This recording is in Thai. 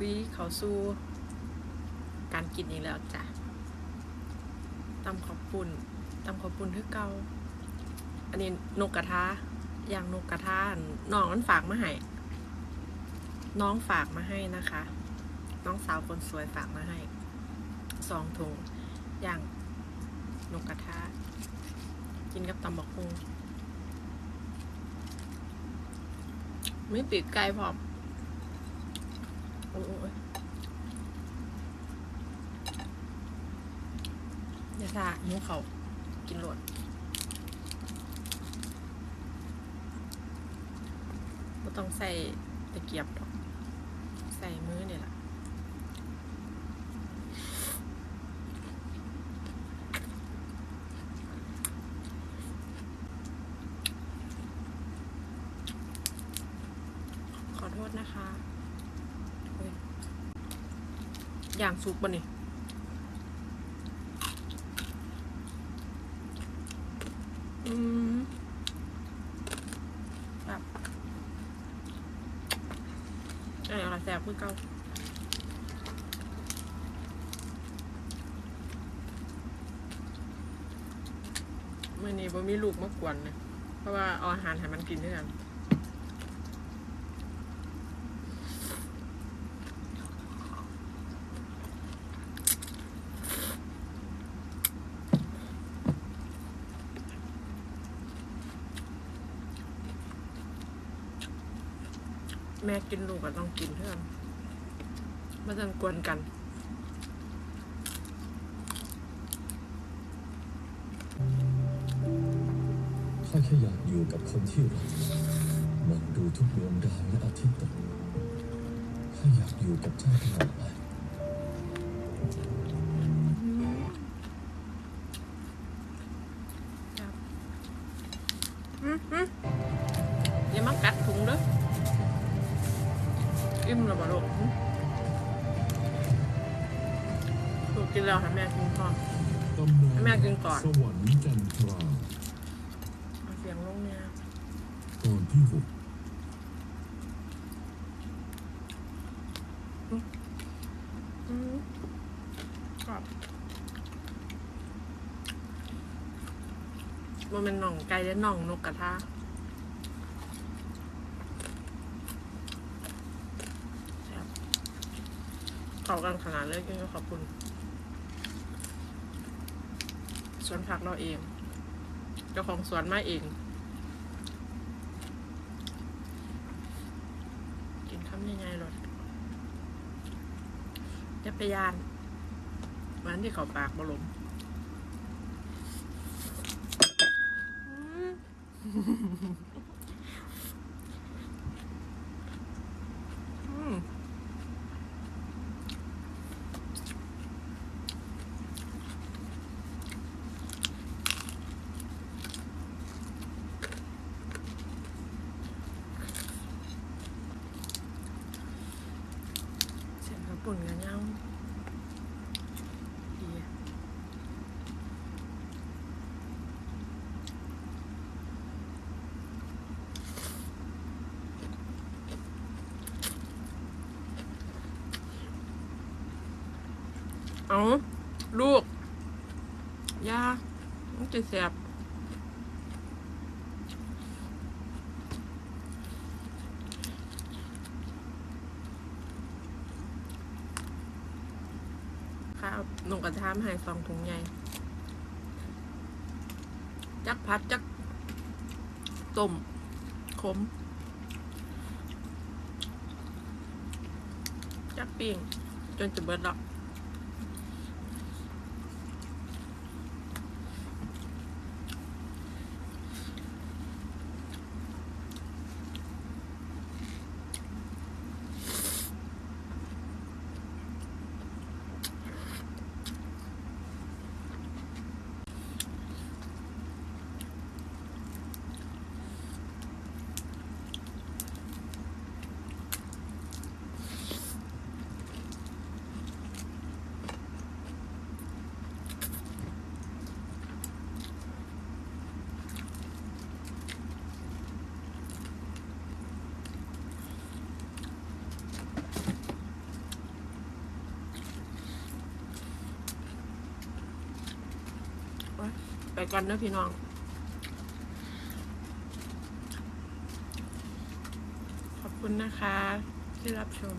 วิเขาสู้การกินอีกแล้วจ้ะตำขอบปุ่นตำขอบปุ่นคือเกาอันนี้นกกระทาอย่างนกกระทาน้องมันฝากมาให้น้องฝากมาให้นะคะ น้องสาวคนสวยฝากมาให้สองถุงอย่างนกกระทากินกับตำบักฮุงไม่ปีกไก่พร้อม อยอย่าซาหิวเขากินโหลดก็ต้องใส่ตะเกียบดอก ใส่มือเนี่ยแหละขอโทษนะคะเฮ้ย อย่างสุกปะนี่อืมแบบเอะไรแสบคือเก่าเมื่อนี้บ่มีลูกมากวนเลยเพราะว่าเอาอาหารให้มันกินด้วยกัน แม่กินลูกก็ต้องกินเพื่อนไม่ต้องกวนกันข้าแค่อยากอยู่กับคนที่รักมองดูทุกดวงดาวและอาทิตย์ตกข้าอยากอยู่กับเจ้าตลอดไปอย่า อิ่มแล้วบ่ลูกหึลูกกินแล้วให้แม่กินพร้อมตำนานแม่กินก่อนสวรรค์จันทราเอาเสียงลงเนี่ยตอนที่หกอืมกรอบมันเป็นหน่องไก่และหน่องนกกระทาแซ่บ เข้ากันขนาดเลยกินก็ขอบคุณ สวนผักเราเอง เจ้าของสวนมาเอง กินคำยังไงรสจะพยานวันที่เขาปากบลมอืมเสียงกระ ปุ่นกันยังดีเอาลูก ยามันจะแสบาหนุ่งกระทามให้สองถุงใหญ่ จักพัดจักต้มขม จักปิ้งจนจะเบิดแล้ว ไปกันนเด้อพี่น้องขอบคุณนะคะที่รับชม